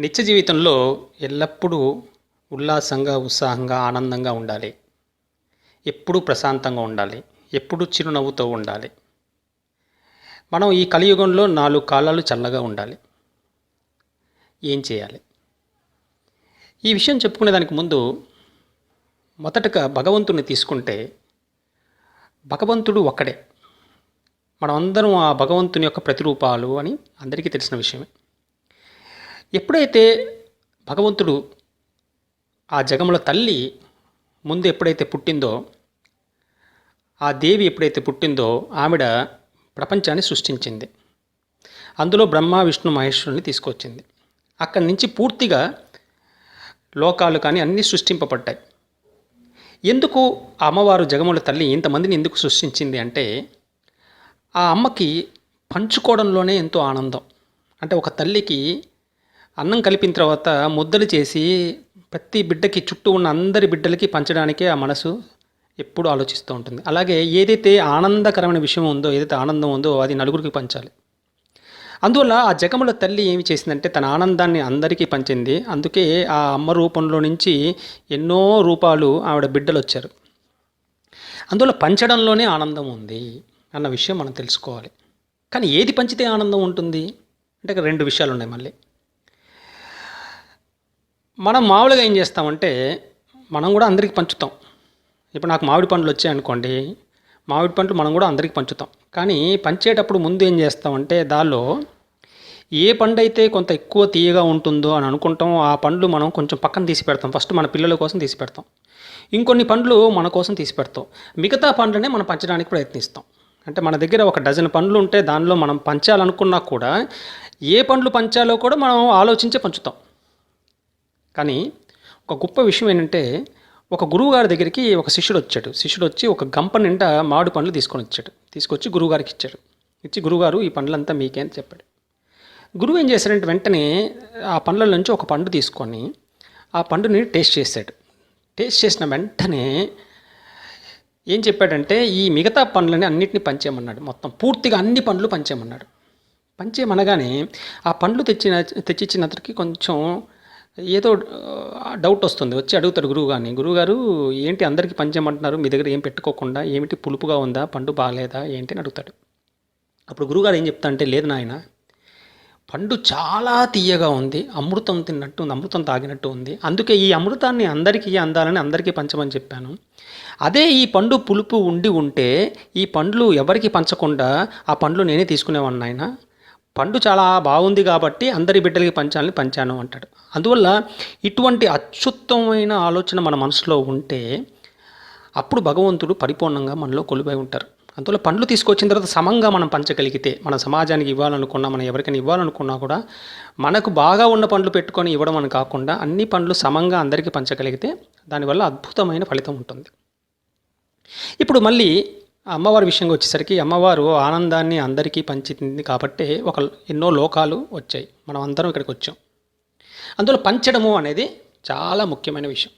నిత్య జీవితంలో ఎల్లప్పుడూ ఉల్లాసంగా ఉత్సాహంగా ఆనందంగా ఉండాలి. ఎప్పుడూ ప్రశాంతంగా ఉండాలి. ఎప్పుడూ చిరునవ్వుతో ఉండాలి. మనం ఈ కలియుగంలో నాలుగు కాలాలు చల్లగా ఉండాలి. ఏం చేయాలి? ఈ విషయం చెప్పుకునే దానికి ముందు మొదటగా భగవంతుని తీసుకుంటే భగవంతుడు ఒక్కడే. మనమందరం ఆ భగవంతుని యొక్క ప్రతిరూపాలు అని అందరికీ తెలిసిన విషయమే. ఎప్పుడైతే భగవంతుడు ఆ జగముల తల్లి ముందు ఎప్పుడైతే పుట్టిందో ఆ దేవి ఎప్పుడైతే పుట్టిందో ఆవిడ ప్రపంచాన్ని సృష్టించింది. అందులో బ్రహ్మ విష్ణు మహేశ్వరుని తీసుకొచ్చింది. అక్కడి నుంచి పూర్తిగా లోకాలు కానీ అన్నీ సృష్టింపబడ్డాయి. ఎందుకు ఆ అమ్మవారు జగముల తల్లి ఇంతమందిని ఎందుకు సృష్టించింది అంటే ఆ అమ్మకి పంచుకోవడంలోనే ఎంతో ఆనందం. అంటే ఒక తల్లికి అన్నం కలిపిన తర్వాత ముద్దలు చేసి ప్రతి బిడ్డకి చుట్టూ ఉన్న అందరి బిడ్డలకి పంచడానికే ఆ మనసు ఎప్పుడు ఆలోచిస్తూ ఉంటుంది. అలాగే ఏదైతే ఆనందకరమైన విషయం ఉందో ఏదైతే ఆనందం ఉందో అది నలుగురికి పంచాలి. అందువల్ల ఆ జగముల తల్లి ఏమి చేసిందంటే తన ఆనందాన్ని అందరికీ పంచింది. అందుకే ఆ అమ్మ రూపంలో నుంచి ఎన్నో రూపాలు ఆవిడ బిడ్డలు వచ్చారు. అందువల్ల పంచడంలోనే ఆనందం ఉంది అన్న విషయం మనం తెలుసుకోవాలి. కానీ ఏది పంచితే ఆనందం ఉంటుంది? అంటే రెండు విషయాలు ఉన్నాయి మళ్ళీ. మనం మామూలుగా ఏం చేస్తామంటే మనం కూడా అందరికీ పంచుతాం. ఇప్పుడు నాకు మామిడి పండ్లు వచ్చాయి అనుకోండి మామిడి పండ్లు మనం కూడా అందరికీ పంచుతాం. కానీ పంచేటప్పుడు ముందు ఏం చేస్తామంటే దానిలో ఏ పండు అయితే కొంత ఎక్కువ తీయగా ఉంటుందో అని అనుకుంటాం ఆ పండ్లు మనం కొంచెం పక్కన తీసి పెడతాం. ఫస్ట్ మన పిల్లల కోసం తీసి పెడతాం. ఇంకొన్ని పండ్లు మన కోసం తీసి పెడతాం. మిగతా పండ్లనే మనం పంచడానికి ప్రయత్నిస్తాం. అంటే మన దగ్గర ఒక డజన్ పండ్లు ఉంటే దానిలో మనం పంచాలనుకున్నా కూడా ఏ పండ్లు పంచాలో కూడా మనం ఆలోచించే పంచుతాం. కానీ ఒక గొప్ప విషయం ఏంటంటే ఒక గురువుగారి దగ్గరికి ఒక శిష్యుడు వచ్చాడు. శిష్యుడు వచ్చి ఒక గంప నిండా మామిడి పండ్లు తీసుకొని వచ్చాడు. తీసుకొచ్చి గురువుగారికి ఇచ్చాడు. ఇచ్చి గురువుగారు ఈ పండ్లంతా మీకే అని చెప్పాడు. గురువు ఏం చేశాడంటే వెంటనే ఆ పండ్ల నుంచి ఒక పండు తీసుకొని ఆ పండుని టేస్ట్ చేశాడు. టేస్ట్ చేసిన వెంటనే ఏం చెప్పాడంటే ఈ మిగతా పండ్లని అన్నింటినీ పంచేయమన్నాడు. మొత్తం పూర్తిగా అన్ని పండ్లు పంచేయమన్నాడు. పంచేయమనగానే ఆ పండ్లు తెచ్చిన తెచ్చిచ్చినంతకి కొంచెం ఏదో డౌట్ వస్తుంది. వచ్చి అడుగుతాడు గురువు గారిని గురువుగారు ఏంటి అందరికీ పంచేయమంటున్నారు మీ దగ్గర ఏం పెట్టుకోకుండా ఏమిటి పులుపుగా ఉందా? పండు బాగాలేదా? ఏంటి? అని అడుగుతాడు. అప్పుడు గురువుగారు ఏం చెప్తా అంటే లేదు నాయన పండు చాలా తీయగా ఉంది అమృతం తిన్నట్టు ఉంది అమృతం తాగినట్టు ఉంది. అందుకే ఈ అమృతాన్ని అందరికీ అందాలని అందరికీ పంచమని చెప్పాను. అదే ఈ పండు పులుపు ఉండి ఉంటే ఈ పండ్లు ఎవరికి పంచకుండా ఆ పండ్లు నేనే తీసుకునేవాడిని ఆయన పండు చాలా బాగుంది కాబట్టి అందరి బిడ్డలకి పంచాలని పంచాను అంటాడు. అందువల్ల ఇటువంటి అత్యుత్తమైన ఆలోచన మన మనసులో ఉంటే అప్పుడు భగవంతుడు పరిపూర్ణంగా మనలో కొలువై ఉంటారు. అందువల్ల పండ్లు తీసుకొచ్చిన తర్వాత సమంగా మనం పంచగలిగితే మన సమాజానికి ఇవ్వాలనుకున్నా మనం ఎవరికైనా ఇవ్వాలనుకున్నా కూడా మనకు బాగా ఉన్న పండ్లు పెట్టుకొని ఇవ్వడం అని కాకుండా అన్ని పండ్లు సమంగా అందరికీ పంచగలిగితే దానివల్ల అద్భుతమైన ఫలితం ఉంటుంది. ఇప్పుడు మళ్ళీ అమ్మవారి విషయంగా వచ్చేసరికి అమ్మవారు ఆనందాన్ని అందరికీ పంచింది కాబట్టి ఒక ఎన్నో లోకాలు వచ్చాయి. మనం అందరం ఇక్కడికి వచ్చాం. అందులో పంచడము అనేది చాలా ముఖ్యమైన విషయం.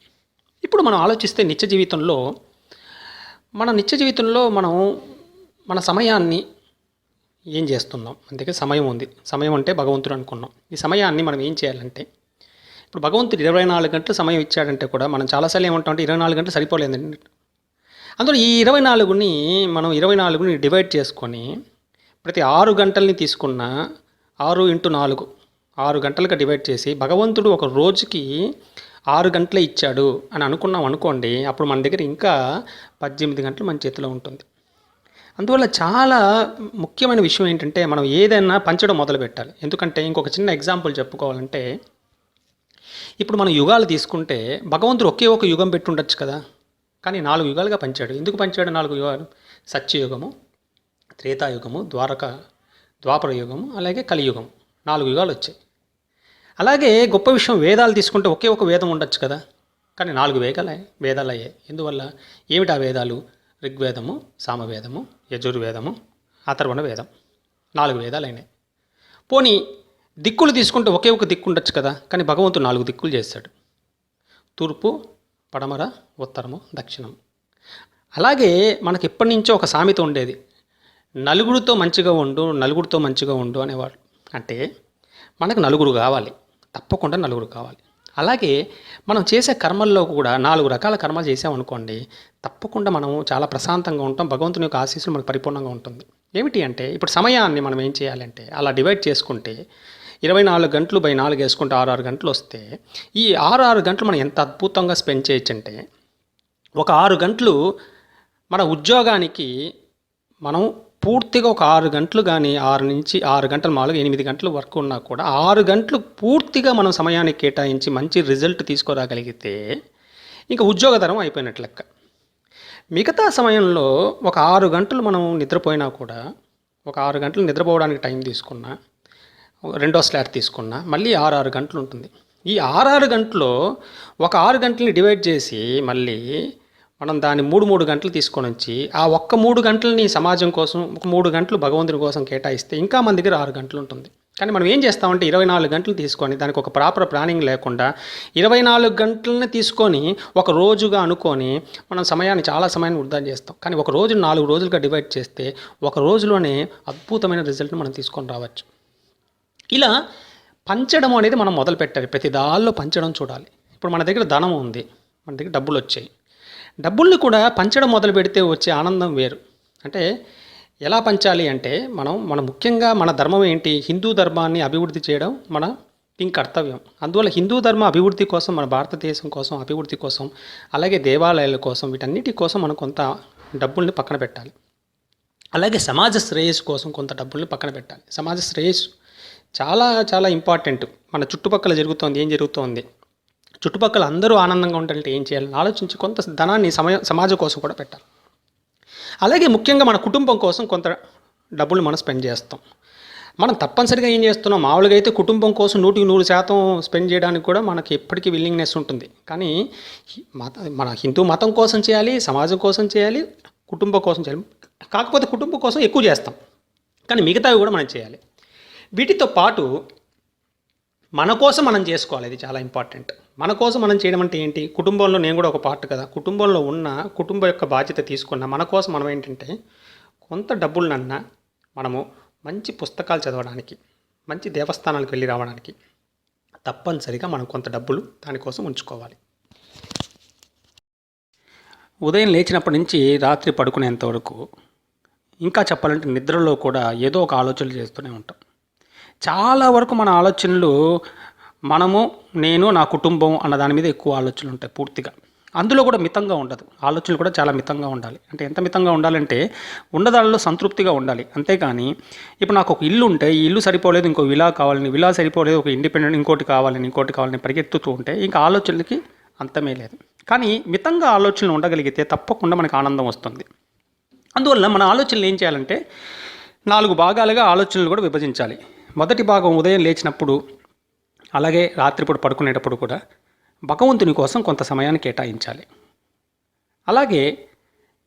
ఇప్పుడు మనం ఆలోచిస్తే నిత్య జీవితంలో మన నిత్య జీవితంలో మనం మన సమయాన్ని ఏం చేస్తున్నాం? అందుకే సమయం ఉంది. సమయం అంటే భగవంతుడు అనుకున్నాం. ఈ సమయాన్ని మనం ఏం చేయాలంటే ఇప్పుడు భగవంతుడు ఇరవై నాలుగు గంటలు సమయం ఇచ్చాడంటే కూడా మనం చాలాసార్లు ఏమంటామంటే ఇరవై నాలుగు గంటలు సరిపోలేదండి. అందులో ఈ ఇరవై నాలుగుని మనం ఇరవై నాలుగుని డివైడ్ చేసుకొని ప్రతి ఆరు గంటల్ని తీసుకున్న ఆరు ఇంటూ నాలుగు ఆరు గంటలుగా డివైడ్ చేసి భగవంతుడు ఒక రోజుకి ఆరు గంటలే ఇచ్చాడు అని అనుకున్నాం అనుకోండి అప్పుడు మన దగ్గర ఇంకా పద్దెనిమిది గంటలు మన చేతిలో ఉంటుంది. అందువల్ల చాలా ముఖ్యమైన విషయం ఏంటంటే మనం ఏదైనా పంచడం మొదలు పెట్టాలి. ఎందుకంటే ఇంకొక చిన్న ఎగ్జాంపుల్ చెప్పుకోవాలంటే ఇప్పుడు మనం యుగాలు తీసుకుంటే భగవంతుడు ఒకే ఒక యుగం పెట్టుండొచ్చు కదా. కానీ నాలుగు యుగాలుగా పంచాడు. ఎందుకు పంచాడు నాలుగు యుగాలు? సత్యయుగము త్రేతాయుగము ద్వారక ద్వాపర యుగము అలాగే కలియుగం నాలుగు యుగాలు వచ్చాయి. అలాగే గొప్ప విషయం వేదాలు తీసుకుంటే ఒకే ఒక వేదం ఉండొచ్చు కదా? కానీ నాలుగు వేగాలే వేదాలు అయ్యాయి ఎందువల్ల? ఏమిటి ఆ వేదాలు? ఋగ్వేదము సామవేదము యజుర్వేదము అథర్వణ వేదం. నాలుగు వేదాలు అయినాయి పోనీ దిక్కులు తీసుకుంటే ఒకే ఒక దిక్కు ఉండొచ్చు కదా? కానీ భగవంతుడు నాలుగు దిక్కులు చేస్తాడు. తూర్పు పడమర ఉత్తరము దక్షిణం. అలాగే మనకి ఎప్పటి నుంచో ఒక సామెత ఉండేది. నలుగురితో మంచిగా ఉండు నలుగురితో మంచిగా ఉండు అనేవాడు అంటే మనకు నలుగురు కావాలి. తప్పకుండా నలుగురు కావాలి. అలాగే మనం చేసే కర్మల్లో కూడా నాలుగు రకాల కర్మలు చేసామనుకోండి తప్పకుండా మనం చాలా ప్రశాంతంగా ఉంటాం. భగవంతుని యొక్క ఆశీస్సులు మనకు పరిపూర్ణంగా ఉంటుంది. ఏమిటి అంటే ఇప్పుడు సమయాన్ని మనం ఏం చేయాలంటే అలా డివైడ్ చేసుకుంటే ఇరవై నాలుగు గంటలు బై నాలుగు వేసుకుంటే ఆరు ఆరు గంటలు వస్తే ఈ ఆరు ఆరు గంటలు మనం ఎంత అద్భుతంగా స్పెండ్ చేయొచ్చంటే ఒక ఆరు గంటలు మన ఉద్యోగానికి మనం పూర్తిగా ఒక ఆరు గంటలు కానీ ఆరు నుంచి ఆరు గంటలు మామూలుగా ఎనిమిది గంటలు వర్క్ ఉన్నా కూడా ఆరు గంటలు పూర్తిగా మనం సమయానికి కేటాయించి మంచి రిజల్ట్ తీసుకురాగలిగితే ఇంకా ఉద్యోగతరం అయిపోయినట్లు లెక్క. మిగతా సమయంలో ఒక ఆరు గంటలు మనం నిద్రపోయినా కూడా ఒక ఆరు గంటలు నిద్రపోవడానికి టైం తీసుకున్నా రెండో స్లాట్ తీసుకున్నా మళ్ళీ ఆరు ఆరు గంటలు ఉంటుంది. ఈ ఆరు ఆరు గంటలో ఒక ఆరు గంటలని డివైడ్ చేసి మళ్ళీ మనం దాన్ని మూడు మూడు గంటలు తీసుకొని వచ్చి ఆ ఒక్క మూడు గంటలని సమాజం కోసం ఒక మూడు గంటలు భగవంతుని కోసం కేటాయిస్తే ఇంకా మన దగ్గర ఆరు గంటలు ఉంటుంది. కానీ మనం ఏం చేస్తామంటే ఇరవై నాలుగు గంటలు తీసుకొని దానికి ఒక ప్రాపర్ ప్లానింగ్ లేకుండా ఇరవై నాలుగు గంటలని తీసుకొని ఒక రోజుగా అనుకొని మనం సమయాన్ని చాలా సమయాన్ని వృధా చేస్తాం. కానీ ఒక రోజు నాలుగు రోజులుగా డివైడ్ చేస్తే ఒక రోజులోనే అద్భుతమైన రిజల్ట్ని మనం తీసుకొని రావచ్చు. ఇలా పంచడం అనేది మనం మొదలు పెట్టాలి. ప్రతి దానిలో పంచడం చూడాలి. ఇప్పుడు మన దగ్గర ధనం ఉంది. మన దగ్గర డబ్బులు వచ్చాయి. డబ్బుల్ని కూడా పంచడం మొదలు పెడితే వచ్చే ఆనందం వేరు. అంటే ఎలా పంచాలి అంటే మనం మన ముఖ్యంగా మన ధర్మం ఏంటి? హిందూ ధర్మాన్ని అభివృద్ధి చేయడం మన పింక్ కర్తవ్యం. అందువల్ల హిందూ ధర్మ అభివృద్ధి కోసం మన భారతదేశం కోసం అభివృద్ధి కోసం అలాగే దేవాలయాల కోసం వీటన్నిటి కోసం మనం కొంత డబ్బుల్ని పక్కన పెట్టాలి. అలాగే సమాజ శ్రేయస్సు కోసం కొంత డబ్బుల్ని పక్కన పెట్టాలి. సమాజ శ్రేయస్సు చాలా చాలా ఇంపార్టెంట్ మన చుట్టుపక్కల జరుగుతోంది ఏం జరుగుతోంది? చుట్టుపక్కల అందరూ ఆనందంగా ఉండాలంటే ఏం చేయాలని ఆలోచించి కొంత ధనాన్ని సమయ సమాజం కోసం కూడా పెట్టాలి. అలాగే ముఖ్యంగా మన కుటుంబం కోసం కొంత డబ్బులు మనం స్పెండ్ చేస్తాం. మనం తప్పనిసరిగా ఏం చేస్తున్నాం? మామూలుగా అయితే కుటుంబం కోసం నూటికి నూరు శాతం స్పెండ్ చేయడానికి కూడా మనకి ఎప్పటికీ విల్లింగ్నెస్ ఉంటుంది. కానీ మత మన హిందూ మతం కోసం చేయాలి సమాజం కోసం చేయాలి కుటుంబం కోసం చేయాలి. కాకపోతే కుటుంబం కోసం ఎక్కువ చేస్తాం. కానీ మిగతావి కూడా మనం చేయాలి. వీటితో పాటు మన కోసం మనం చేసుకోవాలి ఇది చాలా ఇంపార్టెంట్ మన కోసం మనం చేయడం అంటే ఏంటి? కుటుంబంలో నేను కూడా ఒక పార్ట్ కదా. కుటుంబంలో ఉన్న కుటుంబం యొక్క బాధ్యత తీసుకున్న మన కోసం మనం ఏంటంటే కొంత డబ్బులనన్నా మనము మంచి పుస్తకాలు చదవడానికి మంచి దేవస్థానాలకు వెళ్ళి రావడానికి తప్పనిసరిగా మనం కొంత డబ్బులు దానికోసం ఉంచుకోవాలి. ఉదయం లేచినప్పటి నుంచి రాత్రి పడుకునేంత వరకు ఇంకా చెప్పాలంటే నిద్రలో కూడా ఏదో ఒక ఆలోచనలు చేస్తూనే ఉంటాం. చాలా వరకు మన ఆలోచనలు మనము నేను నా కుటుంబం అన్న దాని మీద ఎక్కువ ఆలోచనలు ఉంటాయి పూర్తిగా. అందులో కూడా మితంగా ఉండదు. ఆలోచనలు కూడా చాలా మితంగా ఉండాలి. అంటే ఎంత మితంగా ఉండాలంటే ఉన్నదానిలో సంతృప్తిగా ఉండాలి. అంతేకాని ఇప్పుడు నాకు ఒక ఇల్లు ఉంటే ఈ ఇల్లు సరిపోలేదు ఇంకో విలా కావాలని విలా సరిపోలేదు ఒక ఇండిపెండెంట్ ఇంకోటి కావాలని ఇంకోటి కావాలని పరిగెత్తుతూ ఉంటే ఇంకా ఆలోచనలకి అంతమే లేదు. కానీ మితంగా ఆలోచనలు ఉండగలిగితే తప్పకుండా మనకు ఆనందం వస్తుంది. అందువల్ల మన ఆలోచనలు ఏం చేయాలంటే నాలుగు భాగాలుగా ఆలోచనలు కూడా విభజించాలి. మొదటి భాగం ఉదయం లేచినప్పుడు అలాగే రాత్రిపూట పడుకునేటప్పుడు కూడా భగవంతుని కోసం కొంత సమయాన్ని కేటాయించాలి. అలాగే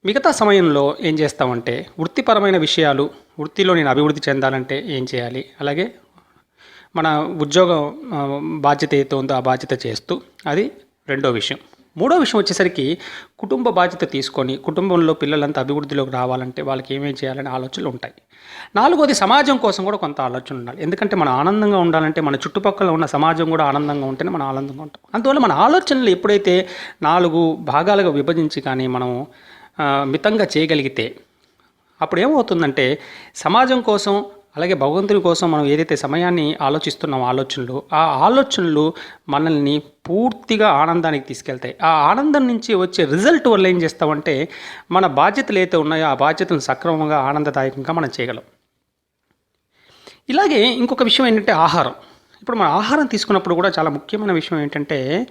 మిగతా సమయంలో ఏం చేస్తామంటే వృత్తిపరమైన విషయాలు వృత్తిలో నేను అభివృద్ధి చెందాలంటే ఏం చేయాలి? అలాగే మన ఉద్యోగం బాధ్యత ఏదో ఉందో ఆ బాధ్యత చేస్తూ అది రెండో విషయం. మూడో విషయం వచ్చేసరికి కుటుంబ బాధ్యత తీసుకొని కుటుంబంలో పిల్లలంతా అభివృద్ధిలోకి రావాలంటే వాళ్ళకి ఏమేం చేయాలనే ఆలోచనలు ఉంటాయి. నాలుగోది సమాజం కోసం కూడా కొంత ఆలోచన ఉండాలి. ఎందుకంటే మనం ఆనందంగా ఉండాలంటే మన చుట్టుపక్కల ఉన్న సమాజం కూడా ఆనందంగా ఉంటేనే మనం ఆనందంగా ఉంటాం. అందువల్ల మన ఆలోచనలు ఎప్పుడైతే నాలుగు భాగాలుగా విభజించి కానీ మనం మితంగా చేయగలిగితే అప్పుడు ఏమవుతుందంటే సమాజం కోసం అలాగే భగవంతుని కోసం మనం ఏదైతే సమయాన్ని ఆలోచిస్తున్నాం ఆలోచనలు ఆ ఆలోచనలు మనల్ని పూర్తిగా ఆనందానికి తీసుకెళ్తాయి. ఆ ఆనందం నుంచి వచ్చే రిజల్ట్ వల్ల ఏం చేస్తామంటే మన బాధ్యతలు ఏదైతే ఉన్నాయో ఆ బాధ్యతలను సక్రమంగా ఆనందదాయకంగా మనం చేయగలం. ఇలాగే ఇంకొక విషయం ఏంటంటే ఆహారం. ఇప్పుడు మన ఆహారం తీసుకున్నప్పుడు కూడా చాలా ముఖ్యమైన విషయం ఏంటంటే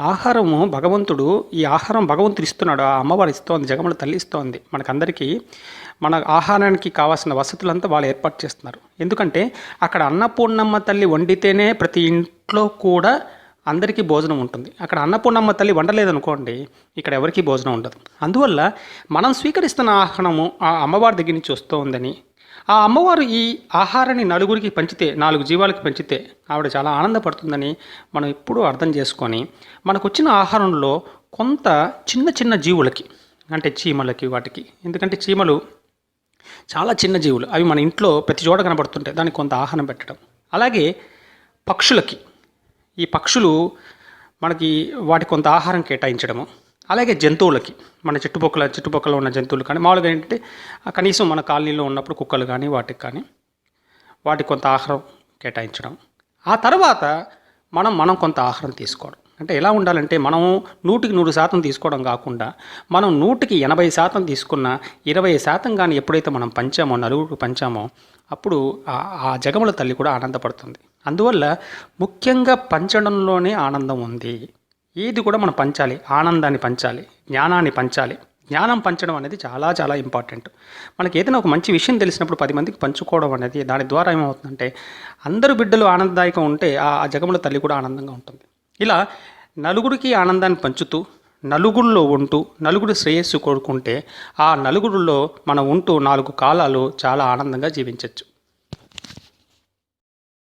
ఆహారము భగవంతుడు ఈ ఆహారం భగవంతుడు ఇస్తున్నాడు. ఆ అమ్మవారు ఇస్తోంది జగముల తల్లి ఇస్తోంది. మనకందరికీ మన ఆహారానికి కావాల్సిన వసతులంతా వాళ్ళు ఏర్పాటు చేస్తున్నారు. ఎందుకంటే అక్కడ అన్నపూర్ణమ్మ తల్లి వండితేనే ప్రతి ఇంట్లో కూడా అందరికీ భోజనం ఉంటుంది. అక్కడ అన్నపూర్ణమ్మ తల్లి వండలేదనుకోండి ఇక్కడ ఎవరికీ భోజనం ఉండదు. అందువల్ల మనం స్వీకరిస్తున్న ఆహారము ఆ అమ్మవారి దగ్గర నుంచి వస్తూ ఉందని ఆ అమ్మవారు ఈ ఆహారాన్ని నలుగురికి పంచితే నాలుగు జీవాలకు పంచితే ఆవిడ చాలా ఆనందపడుతుందని మనం ఎప్పుడూ అర్థం చేసుకొని మనకు వచ్చిన ఆహారంలో కొంత చిన్న చిన్న జీవులకి అంటే చీమలకి వాటికి ఎందుకంటే చీమలు చాలా చిన్న జీవులు. అవి మన ఇంట్లో ప్రతి చోట కనబడుతుంటాయి. దానికి కొంత ఆహారం పెట్టడం. అలాగే పక్షులకి. ఈ పక్షులు మనకి వాటి కొంత ఆహారం కేటాయించడము. అలాగే జంతువులకి. మన చుట్టుపక్కల చుట్టుపక్కల ఉన్న జంతువులు కానీ మామూలుగా ఏంటంటే ఆ కనీసం మన కాలనీలో ఉన్నప్పుడు కుక్కలు కానీ వాటికి కానీ వాటికి కొంత ఆహారం కేటాయించడం. ఆ తర్వాత మనం మనం కొంత ఆహారం తీసుకోవడం. అంటే ఎలా ఉండాలంటే మనం నూటికి నూరు శాతం తీసుకోవడం కాకుండా మనం నూటికి ఎనభై శాతం తీసుకున్న ఇరవై శాతం కానీ ఎప్పుడైతే మనం పంచామో నలుగురికి పంచామో అప్పుడు ఆ- జగముల తల్లి కూడా ఆనందపడుతుంది. అందువల్ల ముఖ్యంగా పంచడంలోనే ఆనందం ఉంది. ఏది కూడా మనం పంచాలి. ఆనందాన్ని పంచాలి. జ్ఞానాన్ని పంచాలి. జ్ఞానం పంచడం అనేది చాలా చాలా ఇంపార్టెంట్. మనకి ఏదైనా ఒక మంచి విషయం తెలిసినప్పుడు పది మందికి పంచుకోవడం అనేది దాని ద్వారా ఏమవుతుందంటే అందరు బిడ్డలు ఆనందదాయకం ఉంటే ఆ జగముల తల్లి కూడా ఆనందంగా ఉంటుంది. ఇలా నలుగురికి ఆనందాన్ని పంచుతూ నలుగురిలో ఉంటూ నలుగురి శ్రేయస్సు కోరుకుంటే ఆ నలుగురిలో మనం ఉంటూ నాలుగు కాలాలు చాలా ఆనందంగా జీవించవచ్చు